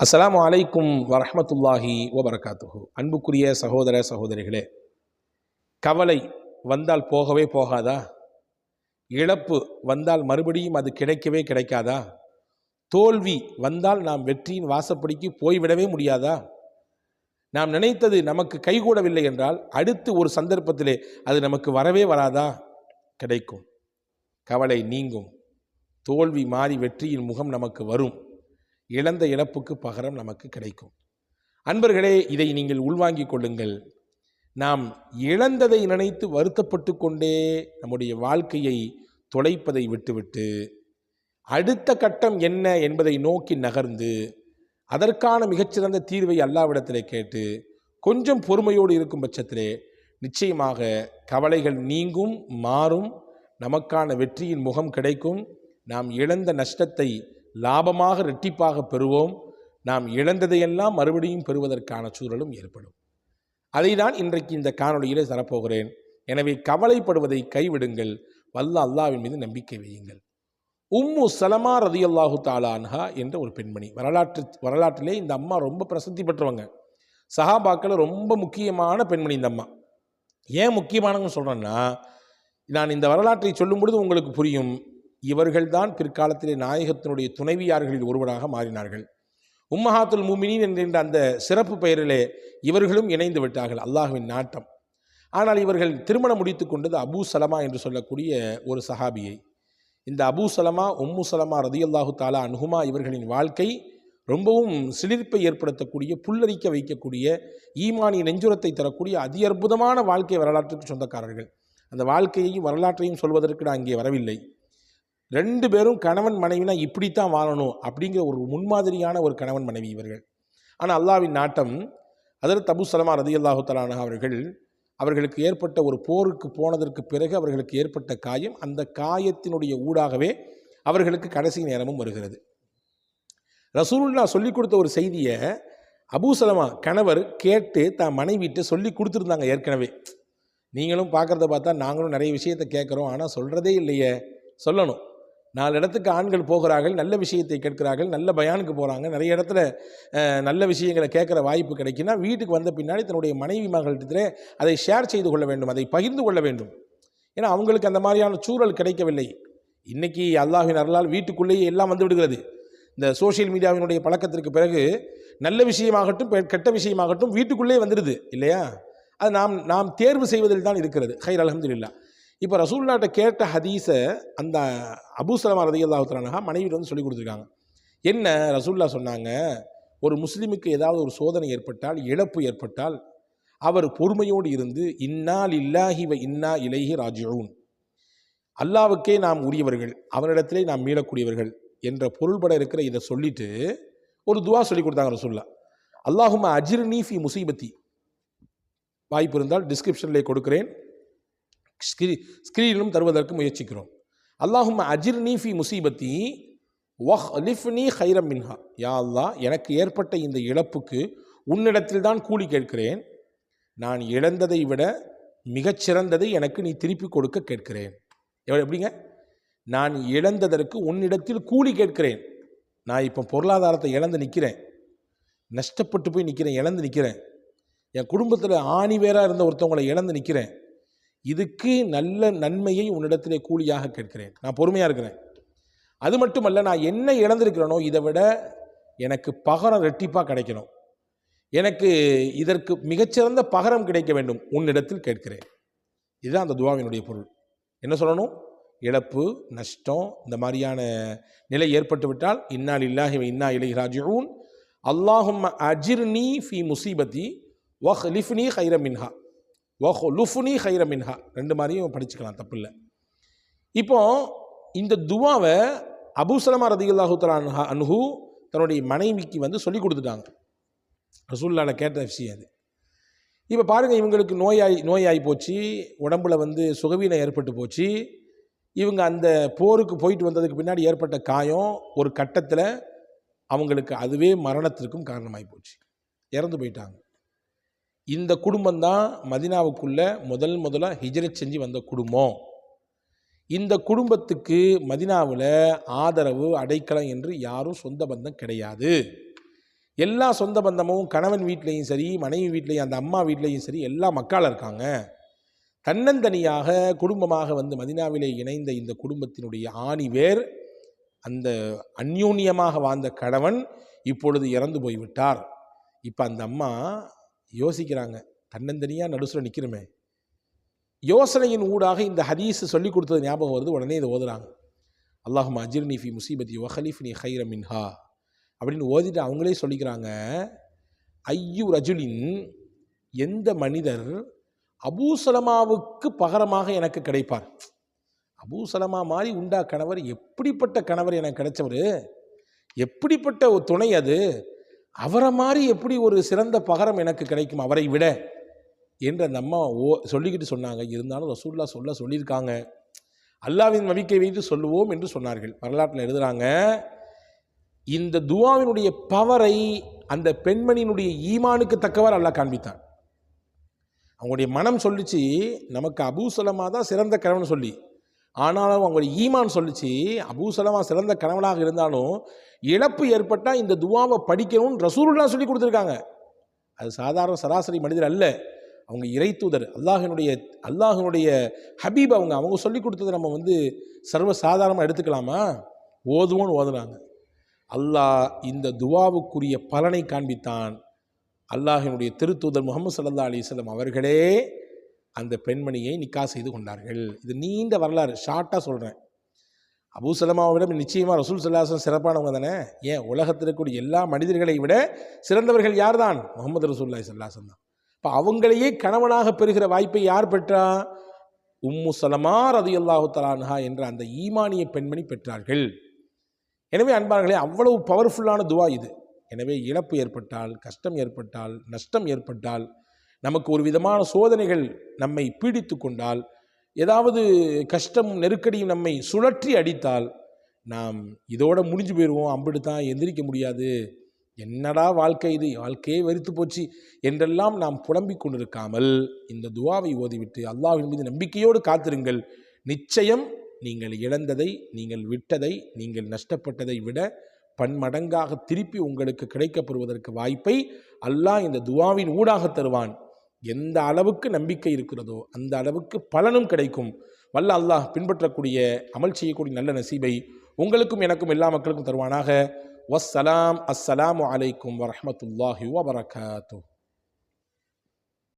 அஸ்லாம் அலைக்கும் வரஹ்மத்துல்லாஹி வபரகாத்துஹு. அன்புக்குரிய சகோதர சகோதரிகளே கவலை வந்தால் போகவே போகாதா? இழப்பு வந்தால் மறுபடியும் அது கிடைக்கவே கிடைக்காதா? தோல்வி வந்தால் நாம் வெற்றியின் வாசப்படிக்கு போய்விடவே முடியாதா? நாம் நினைத்தது நமக்கு கைகூடவில்லை என்றால் அடுத்து ஒரு சந்தர்ப்பத்திலே அது நமக்கு வரவே வராதா? கிடைக்கும். கவலை நீங்கும். தோல்வி மாறி வெற்றியின் முகம் நமக்கு வரும். இழந்த இழப்புக்கு பகரம் நமக்கு கிடைக்கும். அன்பர்களே இதை நீங்கள் உள்வாங்கிக் கொள்ளுங்கள். நாம் இழந்ததை நினைத்து வருத்தப்பட்டு கொண்டே நம்முடைய வாழ்க்கையை தொலைப்பதை விட்டுவிட்டு அடுத்த கட்டம் என்ன என்பதை நோக்கி நகர்ந்து அதற்கான மிகச்சிறந்த தீர்வை அல்லாவிடத்திலே கேட்டு கொஞ்சம் பொறுமையோடு இருக்கும் பட்சத்திலே நிச்சயமாக கவலைகள் நீங்கும் மாறும் நமக்கான வெற்றியின் முகம் கிடைக்கும். நாம் இழந்த நஷ்டத்தை லாபமாக ரெட்டிப்பாக பெறுவோம். நாம் இழந்ததையெல்லாம் மறுபடியும் பெறுவதற்கான சூழலும் ஏற்படும். அதை தான் இன்றைக்கு இந்த காணொளியிலே தரப்போகிறேன். எனவே கவலைப்படுவதை கைவிடுங்கள். வல்ல அல்லாவின் மீது நம்பிக்கை வையுங்கள். உம்மு சலமா ரதி அல்லாஹு தாலான்ஹா என்ற ஒரு பெண்மணி. வரலாற்று வரலாற்றிலே இந்த அம்மா ரொம்ப பிரசித்தி பெற்றவங்க. சஹாபாக்கள் ரொம்ப முக்கியமான பெண்மணி இந்த அம்மா. ஏன் முக்கியமானவங்க சொல்கிறேன்னா நான் இந்த வரலாற்றை சொல்லும் பொழுது உங்களுக்கு புரியும். இவர்கள்தான் பிற்காலத்திலே நாயகத்தினுடைய துணைவியார்களில் ஒருவராக மாறினார்கள். உம்மஹாத்துல் மூமினின் என்கின்ற அந்த சிறப்பு பெயரிலே இவர்களும் இணைந்து விட்டார்கள். அல்லாஹுவின் நாட்டம். ஆனால் இவர்கள் திருமணம் முடித்து கொண்டது அபூ சலமா என்று சொல்லக்கூடிய ஒரு சஹாபியை. இந்த அபூ சலமா உம்மு சலமா ரதியல்லாஹு தாலா அனுகுமா இவர்களின் வாழ்க்கை ரொம்பவும் சிலிர்ப்பை ஏற்படுத்தக்கூடிய புல்லரிக்க வைக்கக்கூடிய ஈமானி நெஞ்சுரத்தை தரக்கூடிய அதி அற்புதமான வாழ்க்கை வரலாற்றுக்கு சொந்தக்காரர்கள். அந்த வாழ்க்கையையும் வரலாற்றையும் சொல்வதற்கு நான் இங்கே வரவில்லை. ரெண்டு பேரும் கணவன் மனைவினா இப்படித்தான் வாழணும் அப்படிங்கிற ஒரு முன்மாதிரியான ஒரு கணவன் மனைவி இவர்கள். ஆனால் அல்லாவின் நாட்டம் அதற்கு அபு சலமா ரதி அல்லாஹு தலான அவர்கள் அவர்களுக்கு ஏற்பட்ட ஒரு போருக்கு போனதற்கு பிறகு அவர்களுக்கு ஏற்பட்ட காயம் அந்த காயத்தினுடைய ஊடாகவே அவர்களுக்கு கடைசி நேரமும் வருகிறது. ரசூலுல்லா சொல்லிக் கொடுத்த ஒரு செய்தியை அபு சலமா கணவர் கேட்டு தான் மனைவிட்டு சொல்லி கொடுத்துருந்தாங்க ஏற்கனவே. நீங்களும் பார்க்குறத பார்த்தா நாங்களும் நிறைய விஷயத்தை கேட்குறோம் ஆனால் சொல்கிறதே இல்லையே. சொல்லணும். நாலு இடத்துக்கு ஆண்கள் போகிறார்கள் நல்ல விஷயத்தை கேட்கிறார்கள் நல்ல பயானுக்கு போகிறாங்க நிறைய இடத்துல நல்ல விஷயங்களை கேட்குற வாய்ப்பு கிடைக்குன்னா வீட்டுக்கு வந்த பின்னாடி தன்னுடைய மனைவி மகளிடத்தில் அதை ஷேர் செய்து கொள்ள வேண்டும் அதை பகிர்ந்து கொள்ள வேண்டும். ஏன்னா அவங்களுக்கு அந்த மாதிரியான சூழல் கிடைக்கவில்லை. இன்னைக்கு அல்லாஹின் அருளால் வீட்டுக்குள்ளேயே எல்லாம் வந்து விடுகிறது. இந்த சோஷியல் மீடியாவினுடைய பழக்கத்திற்கு பிறகு நல்ல விஷயமாகட்டும் பெ- கெட்ட விஷயமாகட்டும் வீட்டுக்குள்ளே வந்துடுது இல்லையா? அது நாம் நாம் தேர்வு செய்வதில் தான் இருக்கிறது. ஹைர் அலமதுல்லா இப்போ ரசூல்லாட்ட கேட்ட ஹதீஸை அந்த அபூசலமா ரதி அல்லாஹுத்தலானஹா மனைவிட்டு வந்து சொல்லி கொடுத்துருக்காங்க. என்ன ரசூல்லா சொன்னாங்க? ஒரு முஸ்லீமுக்கு ஏதாவது ஒரு சோதனை ஏற்பட்டால் இழப்பு ஏற்பட்டால் அவர் பொறுமையோடு இருந்து இன்னால் இல்லாஹி வ இன்னா இலைஹி ராஜூன் அல்லாவுக்கே நாம் உரியவர்கள் அவனிடத்திலே நாம் மீளக்கூடியவர்கள் என்ற பொருள்பட இருக்கிற இதை சொல்லிட்டு ஒரு துவா சொல்லி கொடுத்தாங்க ரசூல்லா அல்லாஹும அஜிர் நீஃபி முசீபத்தி. வாய்ப்பு இருந்தால் டிஸ்கிரிப்ஷன்லேயே கொடுக்கிறேன். ஸ்கிரீ ஸ்க்ரீனிலும் தருவதற்கு முயற்சிக்கிறோம். அல்லாஹும் அஜிர் ஃபி முசீபத்தி வஹ் லிஃப்னி ஹைரம் மின்ஹா. யா அல்லாஹ் எனக்கு ஏற்பட்ட இந்த இழப்புக்கு உன்னிடத்தில் தான் கூலி கேட்கிறேன். நான் இழந்ததை விட மிகச்சிறந்ததை எனக்கு நீ திருப்பி கொடுக்க கேட்கிறேன். எவ்வளோ எப்படிங்க? நான் இழந்ததற்கு உன்னிடத்தில் கூலி கேட்கிறேன். நான் இப்போ பொருளாதாரத்தை இழந்து நிற்கிறேன் நஷ்டப்பட்டு போய் நிற்கிறேன் இழந்து நிற்கிறேன் என் குடும்பத்தில் ஆணி வேறாக இருந்த ஒருத்தவங்களை இழந்து நிற்கிறேன் இதுக்கு நல்ல நன்மையை உன்னிடத்திலே கூலியாக கேட்கிறேன். நான் பொறுமையாக இருக்கிறேன். அது மட்டுமல்ல நான் என்ன இழந்திருக்கிறேனோ இதை விட எனக்கு பகரம் ரெட்டிப்பாக கிடைக்கணும். எனக்கு இதற்கு மிகச்சிறந்த பகரம் கிடைக்க வேண்டும் உன்னிடத்தில் கேட்கிறேன். இதுதான் அந்த துவாவினுடைய பொருள். என்ன சொல்லணும்? இழப்பு நஷ்டம் இந்த மாதிரியான நிலை ஏற்பட்டுவிட்டால் இன்னால் இல்லாஹி இன்னா இலை ராஜிஊன். அல்லாஹும் அஜிர்னி ஃபி முசீபத்தி வஹ் லிஃப்னி ஹைர மின்ஹா ஓஹோ லுஃபுனி ஹைரமின்ஹா ரெண்டு மாதிரியும் படிச்சுக்கலாம் தப்பில்லை. இப்போ இந்த துவாவை அபூசலமா ரதியுல்லாஹு தலா அனுஹு தன்னுடைய மனைவிக்கு வந்து சொல்லி கொடுத்துட்டாங்க. ரசூல்லால கேட்ட விஷயம் அது. இப்போ பாருங்கள் இவங்களுக்கு நோயாய் நோயாகி போச்சு உடம்புல வந்து சுகவீனம் ஏற்பட்டு போச்சு. இவங்க அந்த போருக்கு போயிட்டு வந்ததுக்கு பின்னாடி ஏற்பட்ட காயம் ஒரு கட்டத்தில் அவங்களுக்கு அதுவே மரணத்திற்கும் காரணமாகி போச்சு. இறந்து போயிட்டாங்க. இந்த குடும்பம் தான் மதினாவுக்குள்ள முதல் முதலாக ஹிஜரத் செஞ்சு வந்த குடும்பம். இந்த குடும்பத்துக்கு மதினாவில் ஆதரவு அடைக்கலம் என்று யாரும் சொந்த பந்தம் கிடையாது. எல்லா சொந்த பந்தமும் கணவன் வீட்லேயும் சரி மனைவி வீட்லேயும் அந்த அம்மா வீட்லேயும் சரி எல்லா மக்களாக இருக்காங்க. தன்னந்தனியாக குடும்பமாக வந்து மதினாவிலே இணைந்த இந்த குடும்பத்தினுடைய ஆணி வேர் அந்த அந்யூன்யமாக வாழ்ந்த கணவன் இப்பொழுது இறந்து போய்விட்டார். இப்போ அந்த அம்மா யோசிக்கிறாங்க. தன்னந்தனியாக நடுசுல நிற்கிறோமே யோசனையின் ஊடாக இந்த ஹதீஸ் சொல்லிக் கொடுத்தது ஞாபகம் வருது. உடனே இதை ஓதுறாங்க. அல்லாஹும் அஜீர் நீஃபி முசீபத் வஹலீஃப் நீ ஹைர மின்ஹா. அப்படின்னு ஓதிட்டு அவங்களே சொல்லிக்கிறாங்க. ஐயு ரஜுலின் எந்த மனிதர் அபூசலமாவுக்கு பகரமாக எனக்கு கிடைப்பார்? அபூசலமா மாதிரி உண்டா கணவர்? எப்படிப்பட்ட கணவர் எனக்கு கிடைச்சவர்? எப்படிப்பட்ட ஒரு துணை அது? அவரை மாதிரி எப்படி ஒரு சிறந்த பகரம் எனக்கு கிடைக்கும் அவரை விட? என்று அந்த அம்மா ஓ சொல்லிக்கிட்டு சொன்னாங்க. இருந்தாலும் ரசூல்லா சொல்ல சொல்லியிருக்காங்க. அல்லாவின் நம்பிக்கை வைத்து சொல்லுவோம் என்று சொன்னார்கள். வரலாற்றில் எழுதுறாங்க இந்த துவாவினுடைய பவரை அந்த பெண்மணியினுடைய ஈமானுக்கு தக்கவாறு அல்லாஹ் காண்பித்தான் அவங்களுடைய மனம் சொல்லிச்சு நமக்கு அபூசலமாக தான் சிறந்த கணவன் சொல்லி. ஆனாலும் அவங்களுடைய ஈமான் சொல்லிச்சு அபூசலமா சிறந்த கணவனாக இருந்தாலும் இழப்பு ஏற்பட்டால் இந்த துவாவை படிக்கணும்னு ரசூலுல்லா சொல்லி கொடுத்துருக்காங்க. அது சாதாரண சராசரி மனிதர் அல்ல. அவங்க இறை தூதர் அல்லாஹினுடைய அல்லாஹினுடைய ஹபீப் அவங்க அவங்க சொல்லி கொடுத்ததை நம்ம வந்து சர்வ சாதாரணமாக எடுத்துக்கலாமா? ஓதுவோன்னு ஓதுனாங்க அல்லாஹ் இந்த துவாவுக்குரிய பலனை காண்பித்தான். அல்லாஹினுடைய திருத்தூதர் முகமது சல்லா அலிஸ்லாம் அவர்களே அந்த பெண்மணியை நிக்கா செய்து கொண்டார்கள். இது நீண்ட வரலாறு ஷார்ட்டாக சொல்கிறேன் அபூசலமாவை விட நிச்சயமாக ரசூல் சல்லாசன் சிறப்பானவங்க தானே? ஏன்? உலகத்தில் இருக்கக்கூடிய எல்லா மனிதர்களை விட சிறந்தவர்கள் யார் தான் முகமது ரசூல்லாய் சல்லாசன் தான். இப்போ அவங்களையே கணவனாக பெறுகிற வாய்ப்பை யார் பெற்றா? உம்மு சலமா ரதி அல்லாஹு தலான்ஹா என்ற அந்த ஈமானிய பெண்மணி பெற்றார்கள். எனவே அன்பார்களே அவ்வளவு பவர்ஃபுல்லான துவா இது. எனவே இழப்பு ஏற்பட்டால் கஷ்டம் ஏற்பட்டால் நஷ்டம் ஏற்பட்டால் நமக்கு ஒரு விதமான சோதனைகள் நம்மை பீடித்து கொண்டால் ஏதாவது கஷ்டம் நெருக்கடியும் நம்மை சுழற்றி அடித்தால் நாம் இதோட முடிஞ்சு போயிடுவோம் அம்பிடு தான் எந்திரிக்க முடியாது. என்னடா வாழ்க்கை இது? வாழ்க்கையே வெறுத்து போச்சு என்றெல்லாம் நாம் புலம்பிக் கொண்டிருக்காமல் இந்த துவாவை ஓதிவிட்டு அல்லாஹின் மீது நம்பிக்கையோடு காத்திருங்கள். நிச்சயம் நீங்கள் இழந்ததை நீங்கள் விட்டதை நீங்கள் நஷ்டப்பட்டதை விட பன்மடங்காக திருப்பி உங்களுக்கு கிடைக்கப்பெறுவதற்கு வாய்ப்பை அல்லாஹ் இந்த துவாவின் ஊடாக தருவான். எந்த அளவுக்கு நம்பிக்கை இருக்கிறதோ அந்த அளவுக்கு பலனும் கிடைக்கும். வல்ல அல்லாஹ் பின்பற்றக்கூடிய அமல் செய்யக்கூடிய நல்ல நசீபை உங்களுக்கும் எனக்கும் எல்லா மக்களுக்கும் தருவானாக. வஸ்ஸலாம் அஸ்ஸலாம் அலைக்கும் வரமத்துல்லாஹி வபரகாத்துஹ்.